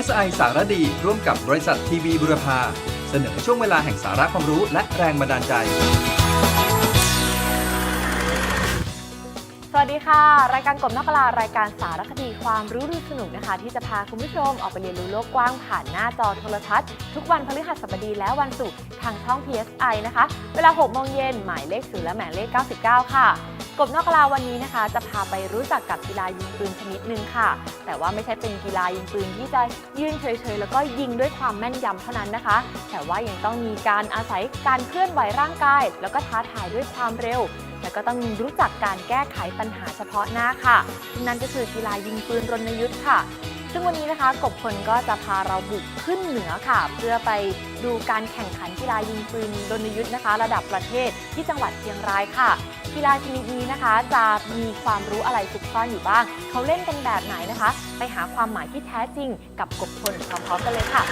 PSI สารดี ร่วมกับบริษัททีวีบุรพา เสนอช่วงเวลาแห่งสาระความรู้และแรงบันดาลใจ สวัสดีค่ะ รายการกบนอกกลารายการสารคดีความรู้รื่นสนุกนะคะ ที่จะพาคุณผู้ชมออกไปเรียนรู้โลกกว้างผ่านหน้าจอโทรทัศน์ ทุกวันพฤหัสบดีและวันศุกร์ทางช่อง PSI นะคะ เวลา 6 โมงเย็นหมายเลข 0 และหมายเลข 99 ค่ะ บนอกกลาวันนี้นะคะ จะพาไปรู้จักกับกีฬายิงปืนชนิดหนึ่งค่ะ แต่ว่าไม่ใช่เป็นกีฬายิงปืนที่จะยืนเฉยๆ แล้วก็ยิงด้วยความแม่นยำเท่านั้นนะคะ แต่ว่ายังต้องมีการอาศัยการเคลื่อนไหวร่างกาย แล้วก็ท้าทายด้วยความเร็วแล้วก็ต้องรู้จักการแก้ไขปัญหาเฉพาะหน้าค่ะนั่นก็คือกีฬายิงปืนรณยุทธ์ค่ะ ซึ่งวันนี้นะคะกบพลก็จะพาเราบุกขึ้นเหนือค่ะ เพื่อไปดูการแข่งขันกีฬายิงปืนดนยุทธ์นะคะ ระดับประเทศที่จังหวัดเชียงรายค่ะ กีฬาชนิดนี้นะคะ จะมีความรู้อะไรซุกซ่อนอยู่บ้าง เขาเล่นกันแบบไหนนะคะ ไปหาความหมายที่แท้จริงกับกบพลพร้อมๆกันเลยค่ะ